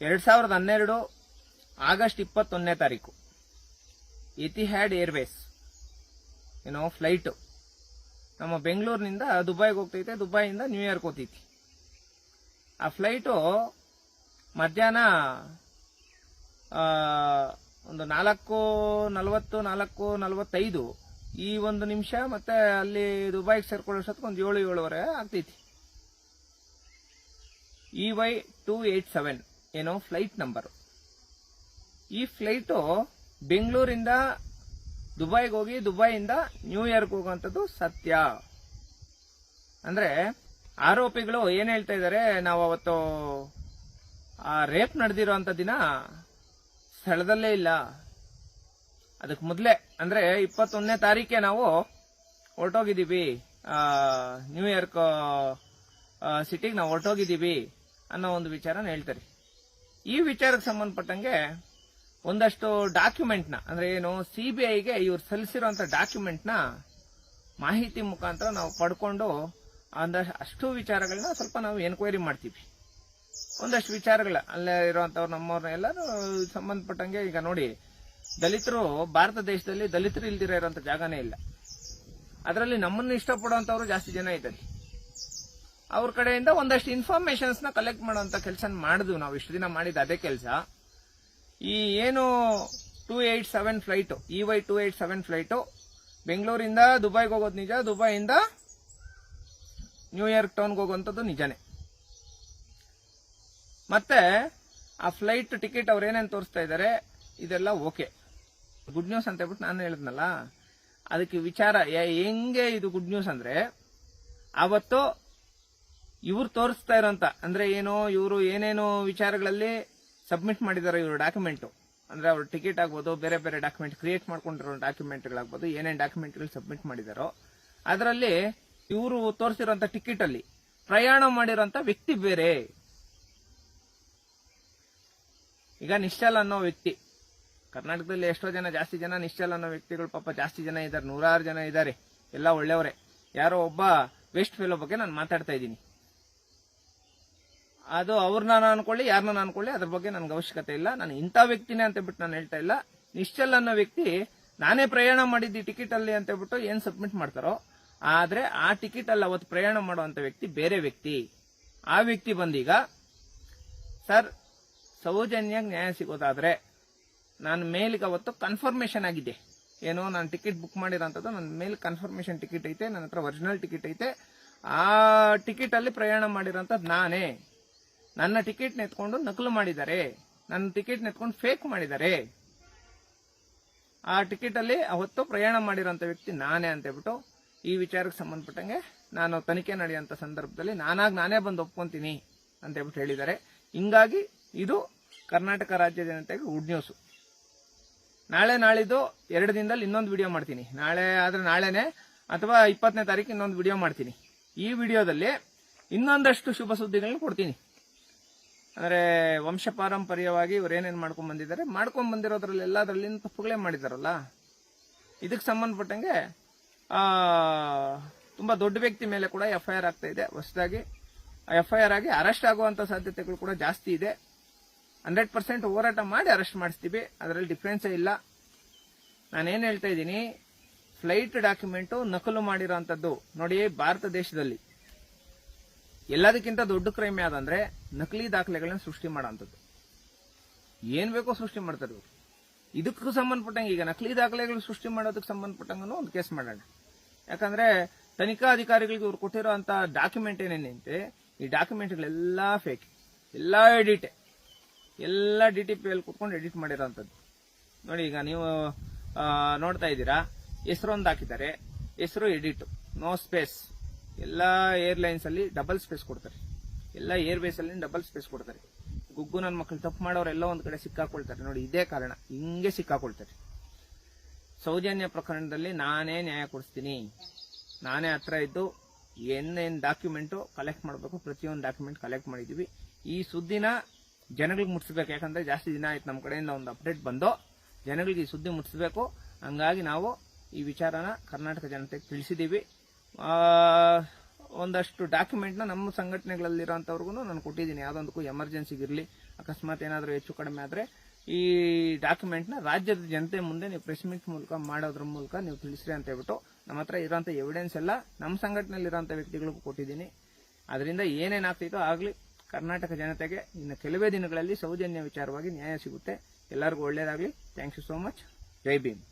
ಎರಡ್ ಸಾವಿರದ ಹನ್ನೆರಡು ಆಗಸ್ಟ್ ಇಪ್ಪತ್ತೊಂದನೇ ತಾರೀಕು. ಎತಿಹ್ಯಾಡ್ ಏರ್ವೇಸ್ ಏನೋ ಫ್ಲೈಟ್ ನಮ್ಮ ಬೆಂಗಳೂರಿನಿಂದ ದುಬೈಗೆ ಹೋಗ್ತೈತೆ, ದುಬೈಯಿಂದ ನ್ಯೂಯಾರ್ಕ್ ಹೋಗ್ತೈತಿ. ಆ ಫ್ಲೈಟು ಮಧ್ಯಾಹ್ನ ಒಂದು ನಾಲ್ಕು ನಲವತ್ತು, ನಾಲ್ಕು ನಲವತ್ತೈದು ಈ ಒಂದು ನಿಮಿಷ ಮತ್ತೆ ಅಲ್ಲಿ ದುಬೈಗೆ ಸೇರ್ಕೊಳ್ಳೋಷ್ಟೊತ್ತಿಗೆ ಒಂದು ಏಳು ಏಳುವರೆ ಆಗ್ತೈತಿ. E Y two eight seven ಏನೋ ಫ್ಲೈಟ್ ನಂಬರ್ ಈ ಫ್ಲೈಟು ಬೆಂಗಳೂರಿಂದ ದುಬೈಗೆ ಹೋಗಿ, ದುಬೈಯಿಂದ ನ್ಯೂಯಾರ್ಕ್ ಹೋಗುವಂಥದ್ದು ಸತ್ಯ. ಅಂದ್ರೆ ಆರೋಪಿಗಳು ಏನು ಹೇಳ್ತಾ ಇದ್ದಾರೆ, ನಾವು ಅವತ್ತು, ಆ ರೇಪ್ ನಡೆದಿರೋಂಥ ದಿನ ಸ್ಥಳದಲ್ಲೇ ಇಲ್ಲ. ಅದಕ್ಕೆ ಮೊದಲೇ, ಅಂದ್ರೆ ಇಪ್ಪತ್ತೊಂದನೇ ತಾರೀಕೆ ನಾವು ಹೊರಟೋಗಿದ್ದೀವಿ. ನ್ಯೂಯಾರ್ಕ್ ಸಿಟಿಗೆ ನಾವು ಹೊರಟೋಗಿದ್ದೀವಿ ಅನ್ನೋ ಒಂದು ವಿಚಾರನ ಹೇಳ್ತಾರೆ. ಈ ವಿಚಾರಕ್ಕೆ ಸಂಬಂಧಪಟ್ಟಂಗೆ ಒಂದಷ್ಟು ಡಾಕ್ಯುಮೆಂಟ್ನ ಅಂದ್ರೆ ಏನು ಸಿಬಿಐಗೆ ಇವ್ರು ಸಲ್ಲಿಸಿರುವಂತ ಡಾಕ್ಯುಮೆಂಟ್ನ ಮಾಹಿತಿ ಮುಖಾಂತರ ನಾವು ಪಡ್ಕೊಂಡು ಅಷ್ಟು ವಿಚಾರಗಳನ್ನ ಸ್ವಲ್ಪ ನಾವು ಎನ್ಕ್ವೈರಿ ಮಾಡ್ತೀವಿ. ಒಂದಷ್ಟು ವಿಚಾರಗಳ, ಅಲ್ಲೇ ಇರುವಂತವ್ರು ನಮ್ಮವ್ರನ್ನ ಎಲ್ಲರೂ ಸಂಬಂಧಪಟ್ಟಂಗೆ ಈಗ ನೋಡಿ, ದಲಿತರು ಭಾರತ ದೇಶದಲ್ಲಿ ದಲಿತರು ಇಲ್ದಿರ ಇರುವಂತ ಜಾಗನೇ ಇಲ್ಲ. ಅದರಲ್ಲಿ ನಮ್ಮನ್ನು ಇಷ್ಟಪಡುವಂತವ್ರು ಜಾಸ್ತಿ ಜನ ಇದ್ದಾರೆ. ಅವ್ರ ಕಡೆಯಿಂದ ಒಂದಷ್ಟು ಇನ್ಫಾರ್ಮೇಶನ್ಸ್ನ ಕಲೆಕ್ಟ್ ಮಾಡುವಂತ ಕೆಲಸ ಮಾಡಿದ್ವಿ ನಾವು. ಇಷ್ಟು ದಿನ ಮಾಡಿದ ಅದೇ ಕೆಲಸ. ಈ ಏನು two eight seven flight E Y two eight seven flight ಬೆಂಗಳೂರಿಂದ ದುಬೈಗೆ ಹೋಗೋದು ನಿಜ, ದುಬೈಯಿಂದ ನ್ಯೂಯಾರ್ಕ್ ಟೌನ್ಗೆ ಹೋಗುವಂಥದ್ದು ನಿಜನೇ. ಮತ್ತೆ ಆ ಫ್ಲೈಟ್ ಟಿಕೆಟ್ ಅವ್ರು ಏನೇನು ತೋರಿಸ್ತಾ ಇದ್ದಾರೆ ಇದೆಲ್ಲ ಓಕೆ ಗುಡ್ ನ್ಯೂಸ್ ಅಂತ ಹೇಳ್ಬಿಟ್ಟು ನಾನು ಹೇಳಿದ್ನಲ್ಲ, ಅದಕ್ಕೆ ವಿಚಾರ ಹೆಂಗೆ ಇದು ಗುಡ್ ನ್ಯೂಸ್ ಅಂದ್ರೆ, ಅವತ್ತು ಇವ್ರು ತೋರಿಸ್ತಾ ಇರೋಂತ. ಅಂದ್ರೆ ಏನು ಇವರು ಏನೇನು ವಿಚಾರಗಳಲ್ಲಿ ಸಬ್ಮಿಟ್ ಮಾಡಿದ್ದಾರೆ ಇವರು ಡಾಕ್ಯುಮೆಂಟ್ ಅಂದ್ರೆ ಅವ್ರ ಟಿಕೆಟ್ ಆಗ್ಬೋದು, ಬೇರೆ ಬೇರೆ ಡಾಕ್ಯುಮೆಂಟ್ ಕ್ರಿಯೇಟ್ ಮಾಡ್ಕೊಂಡಿರೋ ಡಾಕ್ಯುಮೆಂಟ್ಗಳಾಗ್ಬೋದು ಏನೇನು ಡಾಕ್ಯುಮೆಂಟ್ಗಳು ಸಬ್ಮಿಟ್ ಮಾಡಿದಾರೋ, ಅದರಲ್ಲಿ ಇವರು ತೋರಿಸಿರುವಂತ ಟಿಕೆಟ್ ಅಲ್ಲಿ ಪ್ರಯಾಣ ಮಾಡಿರೋಂತ ವ್ಯಕ್ತಿ ಬೇರೆ. ಈಗ ನಿಶ್ಚಲ್ ಅನ್ನೋ ವ್ಯಕ್ತಿ. ಕರ್ನಾಟಕದಲ್ಲಿ ಎಷ್ಟೋ ಜನ, ಜಾಸ್ತಿ ಜನ ನಿಶ್ಚಲ್ ಅನ್ನೋ ವ್ಯಕ್ತಿಗಳು ಪಾಪ ಜಾಸ್ತಿ ಜನ ಇದ್ದಾರೆ, ನೂರಾರು ಜನ ಇದ್ದಾರೆ. ಎಲ್ಲ ಒಳ್ಳೆಯವರೇ. ಯಾರೋ ಒಬ್ಬ ವೆಸ್ಟ್ ಫೆಲೋ ಬಗ್ಗೆ ನಾನು ಮಾತಾಡ್ತಾ ಇದ್ದೀನಿ. ಅದು ಅವ್ರನ್ನ ನಾನು ಅನ್ಕೊಳ್ಳಿ ಯಾರನ್ನ ಅನ್ಕೊಳ್ಳಿ, ಅದ್ರ ಬಗ್ಗೆ ನನ್ಗೆ ಅವಶ್ಯಕತೆ ಇಲ್ಲ. ನಾನು ಇಂಥ ವ್ಯಕ್ತಿನೇ ಅಂತ ಬಿಟ್ಟು ನಾನು ಹೇಳ್ತಾ ಇಲ್ಲ. ನಿಶ್ಚಲ್ ಅನ್ನೋ ವ್ಯಕ್ತಿ ನಾನೇ ಪ್ರಯಾಣ ಮಾಡಿದ್ದಿ ಟಿಕೆಟ್ ಅಲ್ಲಿ ಅಂತ ಬಿಟ್ಟು ಏನ್ ಸಬ್ಮಿಟ್ ಮಾಡ್ತಾರೋ, ಆದ್ರೆ ಆ ಟಿಕೆಟ್ ಅಲ್ಲಿ ಅವತ್ತು ಪ್ರಯಾಣ ಮಾಡುವಂತ ವ್ಯಕ್ತಿ ಬೇರೆ ವ್ಯಕ್ತಿ. ಆ ವ್ಯಕ್ತಿ ಬಂದೀಗ, ಸರ್ ಸೌಜನ್ಯ ನ್ಯಾಯ ಸಿಗೋದಾದ್ರೆ ನಾನು ಮೇಲಿಗೆ ಅವತ್ತು ಕನ್ಫರ್ಮೇಶನ್ ಆಗಿದೆ. ಏನೋ ನಾನು ಟಿಕೆಟ್ ಬುಕ್ ಮಾಡಿರೋಂಥದ್ದು, ನನ್ನ ಮೇಲೆ ಕನ್ಫರ್ಮೇಶನ್ ಟಿಕೆಟ್ ಐತೆ, ನನ್ನ ಹತ್ರ ಒರಿಜಿನಲ್ ಟಿಕೆಟ್ ಐತೆ. ಆ ಟಿಕೆಟ್ ಅಲ್ಲಿ ಪ್ರಯಾಣ ಮಾಡಿರೋಂಥದ್ದು ನಾನೇ. ನನ್ನ ಟಿಕೆಟ್ ನೆತ್ಕೊಂಡು ನಕಲು ಮಾಡಿದ್ದಾರೆ. ನನ್ನ ಟಿಕೆಟ್ ನೆತ್ಕೊಂಡು ಫೇಕ್ ಮಾಡಿದ್ದಾರೆ. ಆ ಟಿಕೆಟ್ ಅಲ್ಲಿ ಅವತ್ತು ಪ್ರಯಾಣ ಮಾಡಿರೋಂಥ ವ್ಯಕ್ತಿ ನಾನೇ ಅಂತ ಹೇಳ್ಬಿಟ್ಟು ಈ ವಿಚಾರಕ್ಕೆ ಸಂಬಂಧಪಟ್ಟಂಗೆ ನಾನು ತನಿಖೆ ನಡೆಯುವಂತ ಸಂದರ್ಭದಲ್ಲಿ ನಾನಾಗಿ ನಾನೇ ಬಂದು ಒಪ್ಕೊಂತೀನಿ ಅಂತ ಹೇಳ್ಬಿಟ್ಟು ಹೇಳಿದ್ದಾರೆ. ಹಿಂಗಾಗಿ ಇದು ಕರ್ನಾಟಕ ರಾಜ್ಯ ಜನತೆಗೆ ಗುಡ್ ನ್ಯೂಸ್ ನಾಳೆ ನಾಳಿದ್ದು ಎರಡು ದಿನದಲ್ಲಿ ಇನ್ನೊಂದು ವಿಡಿಯೋ ಮಾಡ್ತೀನಿ. ನಾಳೆ ಆದ್ರೆ ನಾಳೆನೆ ಅಥವಾ ಇಪ್ಪತ್ತನೇ ತಾರೀಕು ಇನ್ನೊಂದು ವಿಡಿಯೋ ಮಾಡ್ತೀನಿ. ಈ ವಿಡಿಯೋದಲ್ಲಿ ಇನ್ನೊಂದಷ್ಟು ಶುಭ ಸುದ್ದಿಗಳನ್ನ ಕೊಡ್ತೀನಿ. ಅಂದ್ರೆ ವಂಶ ಪಾರಂಪರ್ಯವಾಗಿ ಇವ್ರು ಏನೇನ್ ಮಾಡ್ಕೊಂಡ್ ಬಂದಿದ್ದಾರೆ? ಮಾಡ್ಕೊಂಡ್ ಬಂದಿರೋದ್ರಲ್ಲಿ ಎಲ್ಲದರಲ್ಲಿ ತಪ್ಪುಗಳೇ ಮಾಡಿದಾರಲ್ಲ? ಇದಕ್ಕೆ ಸಂಬಂಧಪಟ್ಟಂಗೆ, ಆ, ತುಂಬಾ ದೊಡ್ಡ ವ್ಯಕ್ತಿ ಮೇಲೆ ಕೂಡ ಎಫ್ ಐ ಆರ್ ಆಗ್ತಾ ಇದೆ. ಹೊಸದಾಗಿ ಎಫ್ ಐ ಆರ್ ಆಗಿ ಅರೆಸ್ಟ್ ಆಗುವಂತ ಸಾಧ್ಯತೆಗಳು ಕೂಡ ಜಾಸ್ತಿ ಇದೆ. ಹಂಡ್ರೆಡ್ ಪರ್ಸೆಂಟ್ ಹೋರಾಟ ಮಾಡಿ ಅರೆಸ್ಟ್ ಮಾಡಿಸ್ತೀವಿ. ಅದರಲ್ಲಿ ಡಿಫ್ರೆನ್ಸೇ ಇಲ್ಲ. ನಾನೇನ್ ಹೇಳ್ತಾ ಇದ್ದೀನಿ, ಫ್ಲೈಟ್ ಡಾಕ್ಯುಮೆಂಟು ನಕಲು ಮಾಡಿರೋಂಥದ್ದು. ನೋಡಿ ಭಾರತ ದೇಶದಲ್ಲಿ. ಎಲ್ಲದಕ್ಕಿಂತ ದೊಡ್ಡ ಕ್ರೈಮ್ ಯಾವ್ದಂದ್ರೆ ನಕಲಿ ದಾಖಲೆಗಳನ್ನ ಸೃಷ್ಟಿ ಮಾಡೋಂಥದ್ದು. ಏನ್ ಬೇಕೋ ಸೃಷ್ಟಿ ಮಾಡ್ತಾರೆ ಇದಕ್ಕೂ ಸಂಬಂಧಪಟ್ಟಂಗೆ ಈಗ ನಕಲಿ ದಾಖಲೆಗಳು ಸೃಷ್ಟಿ ಮಾಡೋದಕ್ಕೆ ಸಂಬಂಧಪಟ್ಟಂಗೂ ಒಂದು ಕೇಸ್ ಮಾಡೋಣ. ಯಾಕಂದ್ರೆ ತನಿಖಾ ಅಧಿಕಾರಿಗಳಿಗೆ ಇವ್ರು ಕೊಟ್ಟಿರೋ ಅಂತ ಡಾಕ್ಯುಮೆಂಟ್ ಏನೇನಂತೆ ಈ ಡಾಕ್ಯುಮೆಂಟ್ಗಳೆಲ್ಲ ಫೇಕ್ ಎಲ್ಲ ಎಡಿಟ್ ಎಲ್ಲ ಡಿ ಟಿ ಪಿ ಅಲ್ಲಿ ಕುತ್ಕೊಂಡು ಎಡಿಟ್ ಮಾಡಿರೋಂಥದ್ದು. ನೋಡಿ ಈಗ ನೀವು ನೋಡ್ತಾ ಇದ್ದೀರಾ, ಹೆಸರು ಒಂದು ಹಾಕಿದ್ದಾರೆ. ಹೆಸರು ಎಡಿಟ್ ನೋ ಸ್ಪೇಸ್ ಎಲ್ಲ ಏರ್ಲೈನ್ಸ್ ಅಲ್ಲಿ ಡಬಲ್ ಸ್ಪೇಸ್ ಕೊಡ್ತಾರೆ. ಎಲ್ಲ ಏರ್ವೇಸ್ ಅಲ್ಲಿ ಡಬಲ್ ಸ್ಪೇಸ್ ಕೊಡ್ತಾರೆ. ಗುಗ್ಗು ನನ್ನ ಮಕ್ಕಳು ತಪ್ಪು ಮಾಡೋರೆಲ್ಲ ಒಂದ್ ಕಡೆ ಸಿಕ್ಕಾಕೊಳ್ತಾರೆ. ನೋಡಿ ಇದೇ ಕಾರಣ. ಹಿಂಗೆ ಸಿಕ್ಕಾಕೊಳ್ತಾರೆ. ಸೌಜನ್ಯ ಪ್ರಕರಣದಲ್ಲಿ ನಾನೇ ನ್ಯಾಯ ಕೊಡಿಸ್ತೀನಿ. ನಾನೇ ಹತ್ರ ಇದ್ದು ಏನೇನು ಡಾಕ್ಯುಮೆಂಟು ಕಲೆಕ್ಟ್ ಮಾಡಬೇಕು ಪ್ರತಿಯೊಂದು ಡಾಕ್ಯುಮೆಂಟ್ ಕಲೆಕ್ಟ್ ಮಾಡಿದ್ದೀವಿ ಈ ಸುದ್ದಿನ ಜನಗಳಿಗೆ ಮುಟ್ಸ್ಬೇಕು. ಯಾಕಂದ್ರೆ ಜಾಸ್ತಿ ದಿನ ಆಯ್ತು ನಮ್ಮ ಕಡೆಯಿಂದ ಒಂದು ಅಪ್ಡೇಟ್ ಬಂದು ಜನಗಳಿಗೆ ಈ ಸುದ್ದಿ ಮುಟ್ಸ್ಬೇಕು. ಹಂಗಾಗಿ ನಾವು ಈ ವಿಚಾರನ ಕರ್ನಾಟಕ ಜನತೆಗೆ ತಿಳಿಸಿದೀವಿ. ಆ, ಒಂದಷ್ಟು ಡಾಕ್ಯುಮೆಂಟ್ನ ನಮ್ಮ ಸಂಘಟನೆಗಳಲ್ಲಿರೋಂಥವ್ರಿಗೂ ನಾನು ಕೊಟ್ಟಿದ್ದೀನಿ. ಯಾವುದೊಂದಕ್ಕೂ ಎಮರ್ಜೆನ್ಸಿಗಿರಲಿ ಅಕಸ್ಮಾತ್ ಏನಾದರೂ ಹೆಚ್ಚು ಕಡಿಮೆ ಆದರೆ, ಈ ಡಾಕ್ಯುಮೆಂಟ್ನ ರಾಜ್ಯದ ಜನತೆ ಮುಂದೆ ನೀವು ಪ್ರೆಸ್ ಮೀಟ್ ಮೂಲಕ ಮಾಡೋದ್ರ ಮೂಲಕ ನೀವು ತಿಳಿಸ್ರಿ ಅಂತ ಹೇಳ್ಬಿಟ್ಟು ನಮ್ಮ ಹತ್ರ ಇರೋಂಥ ಎವಿಡೆನ್ಸ್ ಎಲ್ಲ ನಮ್ಮ ಸಂಘಟನೆಯಲ್ಲಿರೋಂಥ ವ್ಯಕ್ತಿಗಳಿಗೂ ಕೊಟ್ಟಿದ್ದೀನಿ. ಅದರಿಂದ ಏನೇನಾಗ್ತಿತ್ತೋ ಆಗಲಿ, ಕರ್ನಾಟಕ ಜನತೆಗೆ ಇನ್ನು ಕೆಲವೇ ದಿನಗಳಲ್ಲಿ ಸೌಜನ್ಯ ವಿಚಾರವಾಗಿ ನ್ಯಾಯ ಸಿಗುತ್ತೆ. ಎಲ್ಲರಿಗೂ ಒಳ್ಳೆಯದಾಗಲಿ thank you so much Jai Bhim